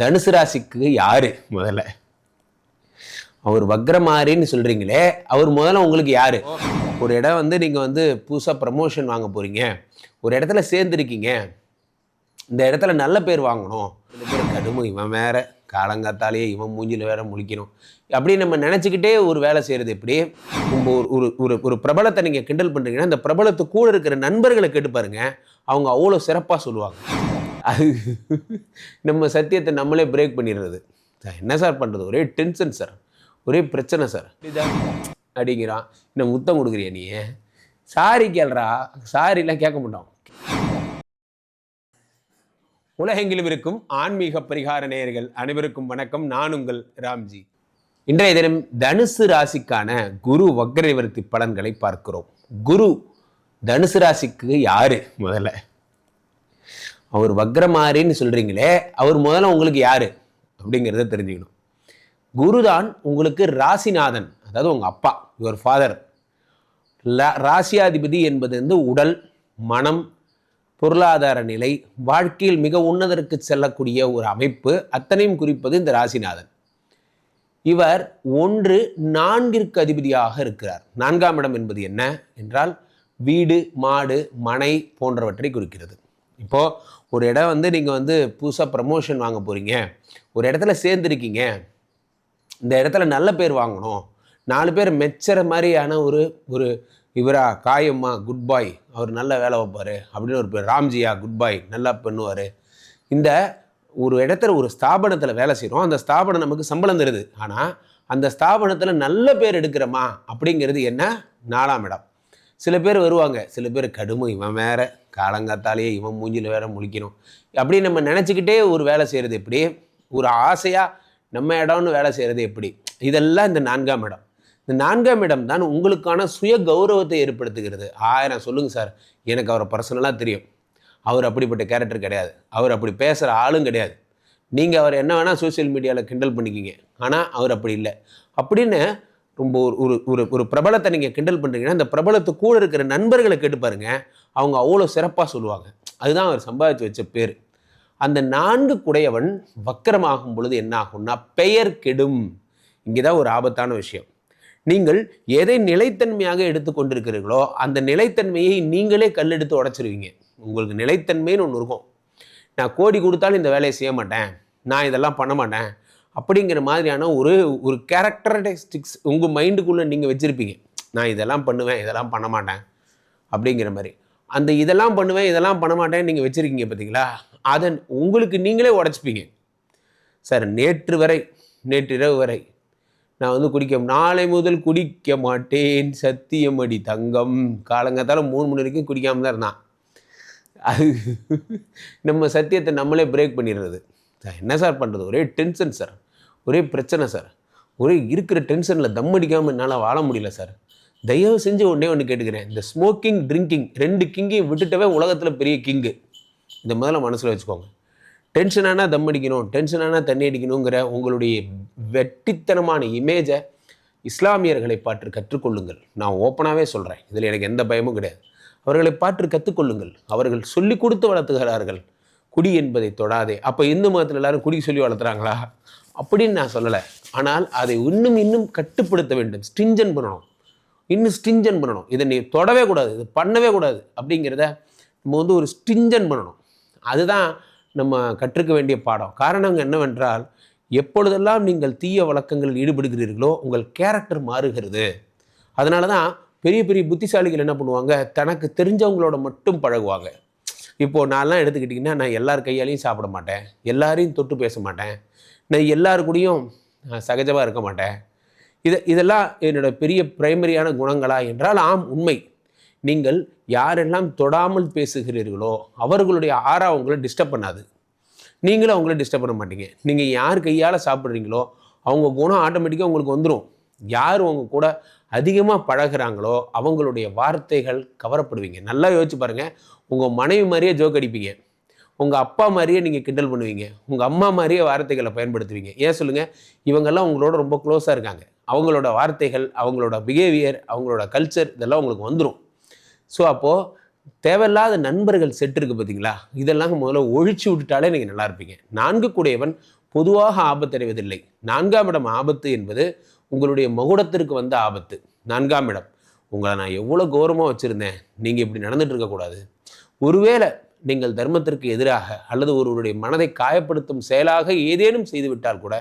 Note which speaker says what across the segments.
Speaker 1: தனுசு ராசிக்கு யாரு முதல்ல? அவர் வக்ரமாரின்னு சொல்றீங்களே அவர் முதல்ல உங்களுக்கு யாரு? ஒரு இடம் வந்து நீங்க வந்து புதுசாக ப்ரமோஷன் வாங்க போறீங்க. ஒரு இடத்துல சேர்ந்துருக்கீங்க. இந்த இடத்துல நல்ல பேர் வாங்கணும். பேர் கடுமை இவன் வேற. காலங்காத்தாலேயே இவன் மூஞ்சில் வேற முழிக்கணும். அப்படி நம்ம நினச்சிக்கிட்டே ஒரு வேலை செய்கிறது எப்படி? உங்கள் ஒரு ஒரு ஒரு ஒரு பிரபலத்தை நீங்கள் கிண்டல் பண்ணுறீங்கன்னா அந்த பிரபலத்து கூட இருக்கிற நண்பர்களை கேட்டு பாருங்கள் அவங்க அவ்வளோ சிறப்பாக சொல்லுவாங்க. அது நம்ம சத்தியத்தை நம்மளே பிரேக் பண்ணிடுறது. என்ன சார் பண்ணுறது ஒரே டென்ஷன் சார். ஒரே பிரச்சனை சார். அப்படிங்கிறான் என்ன முத்தம் கொடுக்குறியா நீ? சாரி கேள்றா சாரிலாம் கேட்க மாட்டோம். உலகெங்கிலும் இருக்கும் ஆன்மீக பரிகார நேயர்கள் அனைவருக்கும் வணக்கம். நான் உங்கள் ராம்ஜி. இன்றைய தினம் தனுசு ராசிக்கான குரு வக்ர நிவர்த்தி பலன்களை பார்க்கிறோம். குரு தனுசு ராசிக்கு யாரு முதல்ல? அவர் வக்ரமாரின்னு சொல்கிறீங்களே அவர் முதல்ல உங்களுக்கு யார்? அப்படிங்கிறத தெரிஞ்சுக்கணும். குருதான் உங்களுக்கு ராசிநாதன் அதாவது உங்கள் அப்பா யுவர் ஃபாதர் ராசியாதிபதி என்பது வந்து உடல் மனம் பொருளாதார நிலை வாழ்க்கையில் மிக உன்னதற்கு செல்லக்கூடிய ஒரு அமைப்பு. அத்தனையும் குறிப்பது இந்த ராசிநாதன். இவர் ஒன்று நான்கிற்கு அதிபதியாக இருக்கிறார். நான்காம் இடம் என்பது என்ன? என்றால் வீடு மாடு மனை போன்றவற்றை குறிக்கிறது. இப்போ ஒரு இடம் வந்து நீங்கள் வந்து புதுசாக ப்ரமோஷன் வாங்க போகிறீங்க ஒரு இடத்துல சேர்ந்துருக்கீங்க. இந்த இடத்துல நல்ல பேர் வாங்கணும். நாலு பேர் மெச்சற மாதிரியான ஒரு ஒரு இவரா காயம்மா குட் பாய் அவர் நல்ல வேலை வைப்பார் அப்படின்னு ஒரு பேர். ராம்ஜியா குட் பாய் நல்லா பண்ணுவார். இந்த ஒரு இடத்துல ஒரு ஸ்தாபனத்தில் வேலை செய்கிறோம் அந்த ஸ்தாபனம் நமக்கு சம்பளம் தருது. ஆனால் அந்த ஸ்தாபனத்தில் நல்ல பேர் எடுக்கிறோமா அப்படிங்கிறது என்ன? நாலாம் இடம். சில பேர் வருவாங்க. சில பேர் கடுமை இவன் வேற காலங்காத்தாலேயே இவன் மூஞ்சில் வேற முழிக்கணும். அப்படி நம்ம நினச்சிக்கிட்டே ஒரு வேலை செய்கிறது எப்படி? ஒரு ஆசையாக நம்ம இடம்னு வேலை செய்கிறது எப்படி? இதெல்லாம் இந்த நான்காம் இடம். இந்த நான்காம் இடம் தான் உங்களுக்கான சுய கௌரவத்தை ஏற்படுத்துகிறது. ஆயிரம் சொல்லுங்கள் சார். எனக்கு அவரை பர்சனலாக தெரியும். அவர் அப்படிப்பட்ட கேரக்டர் கிடையாது. அவர் அப்படி பேசுகிற ஆளும் கிடையாது. நீங்கள் அவர் என்ன வேணால் சோஷியல் மீடியாவில் கிண்டல் பண்ணிக்கிங்க. ஆனால் அவர் அப்படி இல்லை. அப்படின்னு ரொம்ப ஒரு ஒரு ஒரு ஒரு பிரபலத்தை நீங்கள் கிண்டல் பண்ணுறீங்கன்னா அந்த பிரபலத்து கூட இருக்கிற நண்பர்களை கேட்டு பாருங்கள் அவங்க அவ்வளோ சிறப்பாக சொல்லுவாங்க. அதுதான் அவர் சம்பாதிச்சு வச்ச பேர். அந்த நான்கு குடையவன் வக்கரமாகும் பொழுது என்ன ஆகும்னா பெயர் கெடும். இங்கே தான் ஒரு ஆபத்தான விஷயம். நீங்கள் எதை நிலைத்தன்மையாக எடுத்துக்கொண்டிருக்கிறீர்களோ அந்த நிலைத்தன்மையை நீங்களே கல்லெடுத்து உடச்சிருவீங்க. உங்களுக்கு நிலைத்தன்மைன்னு ஒன்று இருக்கும். நான் கோடி கொடுத்தாலும் இந்த வேலையை செய்ய மாட்டேன். நான் இதெல்லாம் பண்ண மாட்டேன். அப்படிங்கிற மாதிரியான ஒரு ஒரு கேரக்டரிஸ்டிக்ஸ் உங்கள் மைண்டுக்குள்ளே நீங்கள் வச்சுருப்பீங்க. நான் இதெல்லாம் பண்ணுவேன் இதெல்லாம் பண்ண மாட்டேன் அப்படிங்கிற மாதிரி. அந்த இதெல்லாம் பண்ணுவேன் இதெல்லாம் பண்ண மாட்டேன் நீங்கள் வச்சுருக்கீங்க பார்த்தீங்களா அதை உங்களுக்கு நீங்களே உடச்சிப்பீங்க. சார் நேற்று வரை நேற்றிரவு வரை நான் வந்து குடிக்க நாளை முதல் குடிக்க மாட்டேன். சத்தியமடி தங்கம். காலங்காத்தால மூணு மணி வரைக்கும் குடிக்காமல் தான் இருந்தான். அது நம்ம சத்தியத்தை நம்மளே பிரேக் பண்ணிடுறது. சார் என்ன சார் பண்ணுறது ஒரே டென்ஷன் சார். ஒரே பிரச்சனை சார். ஒரே இருக்கிற டென்ஷனில் தம் அடிக்காமல் என்னால் வாழ முடியல சார். தயவு செஞ்சு ஒன்றே ஒன்று கேட்டுக்கிறேன். இந்த ஸ்மோக்கிங் ட்ரிங்கிங் ரெண்டு கிங்கையும் விட்டுட்டவே உலகத்தில் பெரிய கிங்கு இந்த முதல்ல மனசில் வச்சுக்கோங்க. டென்ஷனானா தம் அடிக்கணும் டென்ஷனானா தண்ணி அடிக்கணுங்கிற உங்களுடைய வெட்டித்தனமான இமேஜை இஸ்லாமியர்களை பாற்று கற்றுக்கொள்ளுங்கள். நான் ஓப்பனாகவே சொல்கிறேன் இதில் எனக்கு எந்த பயமும் கிடையாது. அவர்களை பாற்று கற்றுக்கொள்ளுங்கள். அவர்கள் சொல்லி கொடுத்து வளர்த்துகிறார்கள். குடி என்பதை தொடாதே. அப்போ இந்து மதத்தில் எல்லாரும் குடி சொல்லி வளர்த்துறாங்களா? அப்படின்னு நான் சொல்லலை. ஆனால் அதை இன்னும் இன்னும் கட்டுப்படுத்த வேண்டும். ஸ்டிஞ்சன் பண்ணணும். இன்னும் ஸ்டிஞ்சன் பண்ணணும். இதை நீ தொடவே கூடாது. இது பண்ணவே கூடாது அப்படிங்கிறத நம்ம வந்து ஒரு ஸ்டிஞ்சன் பண்ணணும். அதுதான் நம்ம கற்றுக்க வேண்டிய பாடம். காரணம் என்னவென்றால் எப்பொழுதெல்லாம் நீங்கள் தீய வழக்கங்களில் ஈடுபடுகிறீர்களோ உங்கள் கேரக்டர் மாறுகிறது. அதனால தான் பெரிய பெரிய புத்திசாலிகள் என்ன பண்ணுவாங்க? தனக்கு தெரிஞ்சவங்களோட மட்டும் பழகுவாங்க. இப்போது நான்லாம் எடுத்துக்கிட்டிங்கன்னா நான் எல்லார் கையாலையும் சாப்பிட மாட்டேன். எல்லாரையும் தொட்டு பேச மாட்டேன். நான் எல்லார் கூடயும் சகஜமாக இருக்க மாட்டேன். இது இதெல்லாம் என்னோட பெரிய பிரைமரியான குணங்களா என்றால் ஆம் உண்மை. நீங்கள் யாரெல்லாம் தொடாமல் பேசுகிறீர்களோ அவர்களுடைய ஆறா உங்களை டிஸ்டர்ப் பண்ணாது. நீங்களும் அவங்கள டிஸ்டர்ப் பண்ண மாட்டீங்க. நீங்கள் யார் கையால் சாப்பிட்றீங்களோ அவங்க குணம் ஆட்டோமேட்டிக்காக உங்களுக்கு வந்துடும் யார் உங்க கூட அதிகமாக பழகுறாங்களோ அவங்களுடைய வார்த்தைகள் கவரப்படுவீங்க. நல்லா யோசிச்சு பாருங்கள் உங்கள் மனைவி மாதிரியே ஜோக் அடிப்பீங்க. உங்கள் அப்பா மாதிரியே நீங்கள் கிண்டல் பண்ணுவீங்க. உங்கள் அம்மா மாதிரியே வார்த்தைகளை பயன்படுத்துவீங்க. ஏன் சொல்லுங்கள் இவங்கெல்லாம் உங்களோட ரொம்ப க்ளோஸாக இருக்காங்க. அவங்களோட வார்த்தைகள் அவங்களோட பிஹேவியர் அவங்களோட கல்ச்சர் இதெல்லாம் உங்களுக்கு வந்துடும் ஸோ அப்போது தேவையில்லாத நண்பர்கள் செட் இருக்குது பார்த்தீங்களா இதெல்லாம் முதல்ல ஒழிச்சு விட்டுட்டாலே நீங்கள் நல்லா இருப்பீங்க. நான்கு கூடையவன் பொதுவாக ஆபத்தடைவதில்லை. நான்காம் இடம் ஆபத்து என்பது உங்களுடைய மகுடத்திற்கு வந்த ஆபத்து. நான்காம் இடம். உங்களை நான் எவ்வளோ கௌரவமாக வச்சுருந்தேன். நீங்கள் இப்படி நடந்துகிட்டு இருக்கக்கூடாது ஒருவேளை நீங்கள் தர்மத்திற்கு எதிராக அல்லது ஒருவருடைய மனதை காயப்படுத்தும் செயலாக ஏதேனும் செய்துவிட்டால் கூட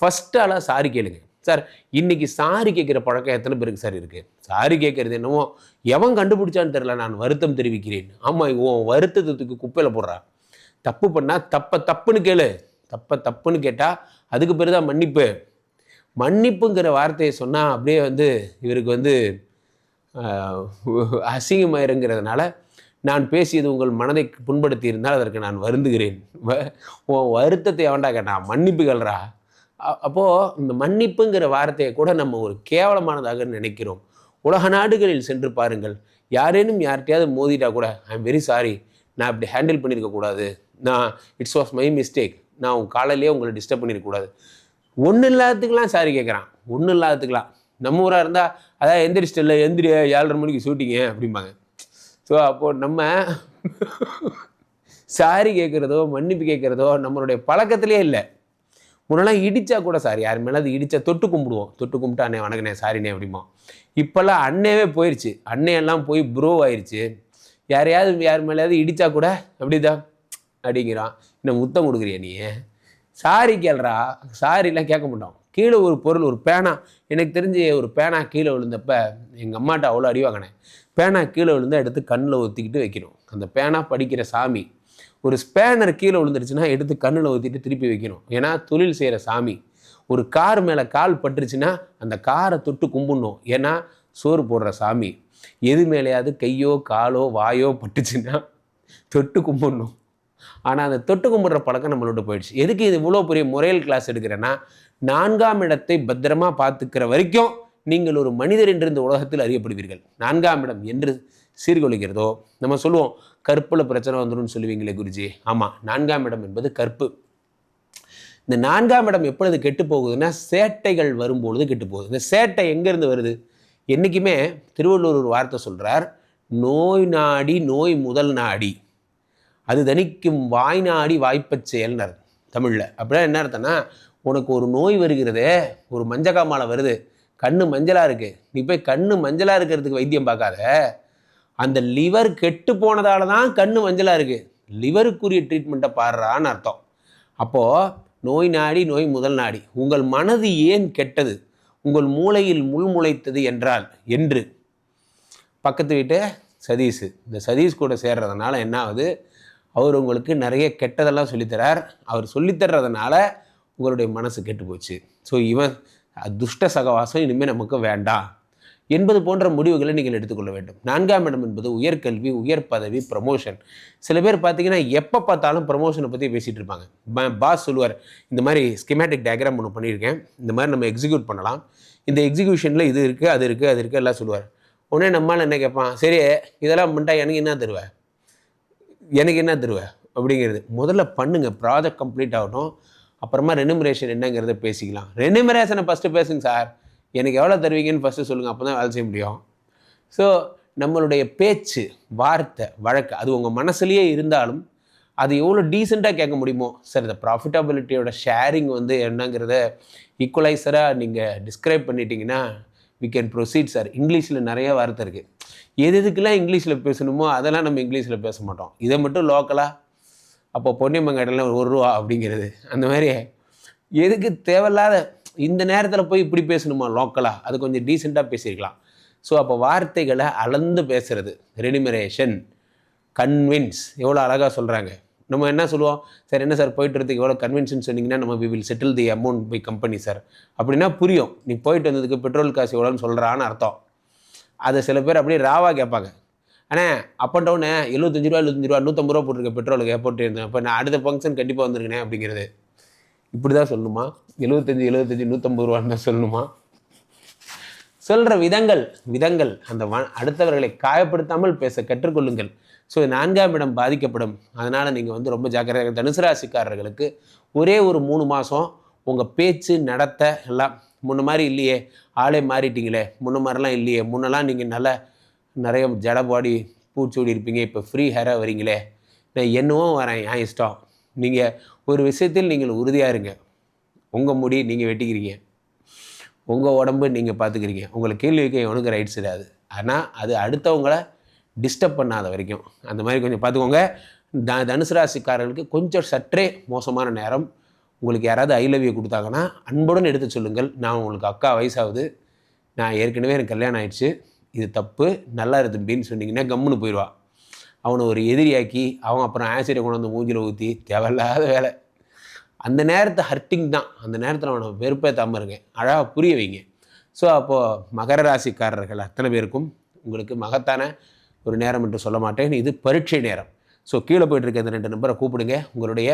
Speaker 1: ஃபஸ்ட்டு ஆளாக சாரி கேளுங்க. சார் இன்னைக்கு சாரி கேட்குற பழக்கம் எத்தனை பேருக்கு சார் இருக்குது சாரி கேட்குறது என்னவோ எவன் கண்டுபிடிச்சான்னு தெரில நான் வருத்தம் தெரிவிக்கிறேன். ஆமாம் உன் வருத்தத்துக்கு குப்பையில் போடுறா. தப்பு பண்ணால் தப்ப தப்புன்னு கேளு. தப்ப தப்புன்னு கேட்டால் அதுக்கு பேர் தான் மன்னிப்பு. மன்னிப்புங்கிற வார்த்தையை சொன்னால் அப்படியே வந்து இவருக்கு வந்து அசிங்கமாயிருங்கிறதுனால நான் பேசியது உங்கள் மனதை புண்படுத்தி இருந்தால் அதற்கு நான் வருந்துகிறேன். வ- உன் வருத்தத்தை அவன்டா கேட்டான். மன்னிப்புகள்ரா அப்போது இந்த மன்னிப்புங்கிற வார்த்தையை கூட நம்ம ஒரு கேவலமானதாக நினைக்கிறோம். உலக நாடுகளில் சென்று பாருங்கள். யாரேனும் யார்கிட்டயாவது மோதிட்டா கூட ஐ எம் வெரி சாரி நான் இப்படி ஹேண்டில் பண்ணியிருக்கக்கூடாது நான் இட்ஸ் வாஸ் மை மிஸ்டேக் நான் உங்கள் காலையிலேயே உங்களை டிஸ்டர்ப் பண்ணியிருக்கக்கூடாது ஒன்றும் இல்லாததுக்கெலாம் சாரி கேட்குறான் ஒன்றும் இல்லாததுக்கெலாம் நம்ம ஊராக இருந்தால் அதான் எந்திரிச்சிட்டில்ல எந்திரி ஏழரை மணிக்கு ஷூட்டிங்க அப்படிம்பாங்க. ஸோ அப்போது நம்ம சாரி கேட்குறதோ மன்னிப்பு கேட்குறதோ நம்மளுடைய பழக்கத்திலே இல்லை. முன்னெல்லாம் இடித்தா கூட சாரி யார் மேலே அது இடித்தா தொட்டு கும்பிடுவோம். தொட்டு கும்பிட்டு அண்ணே வணக்கண்ணே சாரிண்ணே அப்படிமா. இப்போல்லாம் அண்ணேவே போயிடுச்சு அண்ணையெல்லாம் போய் ப்ரோ ஆயிடுச்சு யாரையாவது யார் மேலேயாவது இடித்தா கூட அப்படிதான் அப்படிங்கிறான். இன்னும் முத்தம் கொடுக்குறியா நீ? சாரி கேள்றா. சாரிலாம் கேட்க மாட்டோம். கீழே ஒரு பொருள் ஒரு பேனா. எனக்கு தெரிஞ்சு ஒரு பேனா கீழே விழுந்தப்ப எங்கள் அம்மாட்ட அவ்வளோ அடி வாங்கினேன். பேனா கீழே விழுந்தால் எடுத்து கண்ணில் ஊற்றிக்கிட்டு வைக்கணும். அந்த பேனா படிக்கிற சாமி ஒரு ஸ்பேனர் கீழே விழுந்துருச்சுன்னா எடுத்து கண்ணில் ஊற்றிட்டு திருப்பி வைக்கணும். ஏன்னா தொழில் செய்கிற சாமி ஒரு கார் மேலே கால் பட்டுருச்சுன்னா அந்த காரை தொட்டு கும்பிடணும். ஏன்னா சோறு போடுற சாமி எது மேலேயாவது கையோ காலோ வாயோ பட்டுச்சுன்னா தொட்டு கும்பிடணும். ஆனால் அந்த தொட்டு கும்பிடுற பழக்கம் நம்மளோட போயிடுச்சு. எதுக்கு இது இவ்வளோ பெரிய முறையல் கிளாஸ் எடுக்கிறேன்னா நான்காம் இடத்தை பத்திரமா பார்த்துக்கிற வரைக்கும் நீங்கள் ஒரு மனிதர் என்று இந்த உலகத்தில் அறியப்படுவீர்கள். நான்காம் இடம் என்று சீர்குலைக்கிறதோ? நம்ம சொல்லுவோம் கற்புல பிரச்சனை வந்துடும் சொல்லுவீங்களே குருஜி. ஆமாம் நான்காம் இடம் என்பது கற்பு. இந்த நான்காம் இடம் எப்பொழுது கெட்டு போகுதுன்னா சேட்டைகள் வரும்பொழுது கெட்டு போகுது. இந்த சேட்டை எங்கேருந்து வருது? என்றைக்குமே திருவள்ளுவர் ஒரு வார்த்தை சொல்கிறார் நோய் நாடி நோய் முதல் நாடி. அது தணிக்கும் வாய் நாடி வாய்ப்பச் செயல்னர் தமிழில். அப்படின்னா என்ன அர்த்தம்னா உனக்கு ஒரு நோய் வருகிறதே ஒரு மஞ்சக்காமாலை வருது கண்ணு மஞ்சளாக இருக்குது நீ போய் கண்ணு மஞ்சளாக இருக்கிறதுக்கு வைத்தியம் பார்க்காத. அந்த லிவர் கெட்டு போனதால தான் கண்ணு மஞ்சளாக இருக்குது லிவருக்குரிய ட்ரீட்மெண்ட்டை பாடுறான்னு அர்த்தம். அப்போது நோய் நாடி நோய் முதல் நாடி. உங்கள் மனது ஏன் கெட்டது? உங்கள் மூளையில் முள் முளைத்தது என்றால் என்று. பக்கத்து வீட்டு சதீஷ். இந்த சதீஷ் கூட சேர்றதுனால என்ன ஆகுது? அவர் உங்களுக்கு நிறைய கெட்டதெல்லாம் சொல்லித்தரார். அவர் சொல்லித்தர்றதுனால உங்களுடைய மனசு கெட்டு போச்சு. ஸோ இவன் துஷ்ட சகவாசம் இனிமேல் நமக்கு வேண்டாம் என்பது போன்ற முடிவுகளை நீங்கள் எடுத்துக்கொள்ள வேண்டும். நான்காம் இடம் என்பது உயர்கல்வி உயர் பதவி ப்ரமோஷன் சில பேர் பார்த்தீங்கன்னா எப்போ பார்த்தாலும் ப்ரமோஷனை பற்றி பேசிகிட்டு இருப்பாங்க. பாஸ் சொல்லுவார் இந்த மாதிரி ஸ்கிமேட்டிக் டயக்ராம் ஒன்று பண்ணியிருக்கேன். இந்த மாதிரி நம்ம எக்ஸிக்யூட் பண்ணலாம். இந்த எக்ஸிக்யூஷனில் இது இருக்குது அது இருக்குது அது இருக்குது எல்லாம் சொல்லுவார். உடனே நம்மளால் என்ன கேட்பான் சரி இதெல்லாம் பண்ணிட்டா எனக்கு என்ன தருவேன் எனக்கு என்ன தருவ? அப்படிங்கிறது. முதல்ல பண்ணுங்கள் ப்ராஜெக்ட் கம்ப்ளீட் ஆகட்டும் அப்புறமா ரெனுமரேஷன் என்னங்கிறத பேசிக்கலாம். ரெனுமரேஷனை ஃபஸ்ட்டு பேசுங்க சார் எனக்கு எவ்வளோ தருவீங்கன்னு ஃபஸ்ட்டு சொல்லுங்கள் அப்போ தான் வேலை செய்ய முடியும். ஸோ நம்மளுடைய பேச்சு வார்த்தை வழக்கு அது உங்கள் மனசுலேயே இருந்தாலும் அது எவ்வளோ டீசெண்டாக கேட்க முடியுமோ சார் இந்த ப்ராஃபிட்டபிலிட்டியோட ஷேரிங் வந்து என்னங்கிறத ஈக்குவலைசராக நீங்கள் டிஸ்கிரைப் பண்ணிட்டீங்கன்னா வி கேன் ப்ரொசீட் சார் இங்கிலீஷில் நிறைய வார்த்தை இருக்குது எது எதுக்கெல்லாம் இங்கிலீஷில் பேசணுமோ அதெல்லாம் நம்ம இங்கிலீஷில் பேச மாட்டோம். இதை மட்டும் லோக்கலாக அப்போ பொன்னியம்மங்கடையில் ஒரு ரூபா அப்படிங்கிறது. அந்த மாதிரி எதுக்கு தேவையில்லாத இந்த நேரத்தில் போய் இப்படி பேசணுமா லோக்கலாக அது கொஞ்சம் டீசெண்டாக பேசியிருக்கலாம். ஸோ அப்போ வார்த்தைகளை அளந்து பேசுறது. ரெனிமரேஷன் கன்வின்ஸ் எவ்வளோ அழகாக சொல்கிறாங்க நம்ம என்ன சொல்லுவோம்? சார் என்ன சார் போயிட்டு வரதுக்கு எவ்வளோ கன்வின்ஸ்னு சொன்னீங்கன்னா நம்ம we will settle the amount by company sir அப்படின்னா புரியும். நீ போயிட்டு வந்ததுக்கு பெட்ரோல் காசு எவ்வளோன்னு சொல்கிறான்னு அர்த்தம். அதை சில பேர் அப்படியே ராவாக கேட்பாங்க. அண்ணே அப் அண்ட் டவுனு எழுபத்தஞ்சு ரூபா எழுபத்தஞ்சு ரூபா நூற்றம்பது ரூபா போட்டிருக்க பெட்ரோலுக்கு போட்டிருந்தேன் இப்போ நான் அடுத்த ஃபங்க்ஷன் கண்டிப்பாக வந்திருக்கேனே அப்படிங்கிறது. இப்படி தான் சொல்லணுமா? எழுபத்தஞ்சு எழுபத்தஞ்சு நூற்றம்பது ரூபான்னு தான் சொல்லணுமா? சொல்கிற விதங்கள் விதங்கள் அந்த வ அடுத்தவர்களை காயப்படுத்தாமல் பேச கற்றுக்கொள்ளுங்கள். ஸோ நான்காம் இடம் பாதிக்கப்படும். அதனால் நீங்கள் வந்து ரொம்ப ஜாக்கிரதையாக தனுசு ராசிக்காரர்களுக்கு ஒரே ஒரு மூணு மாதம் உங்கள் பேச்சு நடத்த எல்லாம் முன்ன மாதிரி இல்லையே. ஆளே மாறிட்டீங்களே. முன்ன மாதிரிலாம் இல்லையே. முன்னெல்லாம் நீங்கள் நல்லா நிறைய ஜடபாடி பூச்சூடி இருப்பீங்க. இப்போ ஃப்ரீ ஹேராக வரீங்களே. நான் என்னவோ வரேன். ஏன் இஷ்டம் நீங்கள் ஒரு விஷயத்தில் நீங்கள் உறுதியாக இருங்க. உங்கள் முடி நீங்கள் வெட்டிக்கிறீங்க. உங்கள் உடம்பு நீங்கள் பார்த்துக்கிறீங்க உங்களை கேள்வி வைக்க எவனுக்கு ரைட்ஸ் இடாது. ஆனால் அது அடுத்தவங்கள டிஸ்டர்ப் பண்ணாத வரைக்கும். அந்த மாதிரி கொஞ்சம் பார்த்துக்கோங்க த தனுசு ராசிக்காரர்களுக்கு கொஞ்சம் சற்றே மோசமான நேரம். உங்களுக்கு யாராவது ஐ லவ் யூ கொடுத்தாங்கன்னா அன்புடன் எடுத்து சொல்லுங்கள். நான் உங்களுக்கு அக்கா வயசாகுது. நான் ஏற்கனவே எனக்கு கல்யாணம் ஆயிடுச்சு. இது தப்பு நல்லா இரு தம்பின்னு சொன்னீங்கன்னா கம்முன்னு போயிடுவா அவனை ஒரு எதிரியாக்கி அவன் அப்புறம் ஆசிரியர் கொண்டு வந்து மூஞ்சில் ஊற்றி தேவையில்லாத வேலை. அந்த நேரத்தை ஹர்ட்டிங் தான். அந்த நேரத்தில் அவனை வெறுப்பேற்றாமல் இருங்க அழகாக புரிய வைங்க. ஸோ அப்போது மகர ராசிக்காரர்கள் அத்தனை பேருக்கும் உங்களுக்கு மகத்தான ஒரு நேரம் என்று சொல்ல மாட்டேன். இது பரீட்சை நேரம். ஸோ கீழே போயிட்டு இருக்க இந்த ரெண்டு நம்பரை கூப்பிடுங்க. உங்களுடைய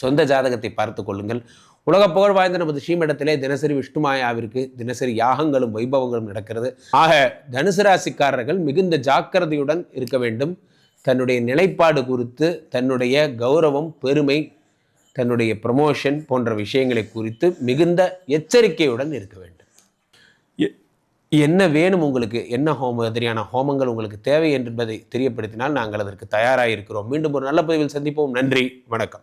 Speaker 1: சொந்த ஜாதகத்தை பார்த்து கொள்ளுங்கள். உலக புகழ் வாய்ந்த நமது ஸ்ரீமடத்திலே தினசரி விஷ்ணுமாயாவிற்கு தினசரி யாகங்களும் வைபவங்களும் நடக்கிறது. ஆக தனுசு ராசிக்காரர்கள் மிகுந்த ஜாக்கிரதையுடன் இருக்க வேண்டும். தன்னுடைய நிலைப்பாடு குறித்து தன்னுடைய கௌரவம் பெருமை தன்னுடைய ப்ரமோஷன் போன்ற விஷயங்களை குறித்து மிகுந்த எச்சரிக்கையுடன் இருக்க வேண்டும். எ- என்ன வேணும் உங்களுக்கு? என்ன ஹோம மாதிரியான ஹோமங்கள் உங்களுக்கு தேவை என்பதை தெரியப்படுத்தினால் நாங்கள் அதற்கு தயாராக இருக்கிறோம் மீண்டும் ஒரு நல்ல பதிவில் சந்திப்போம். நன்றி. வணக்கம்.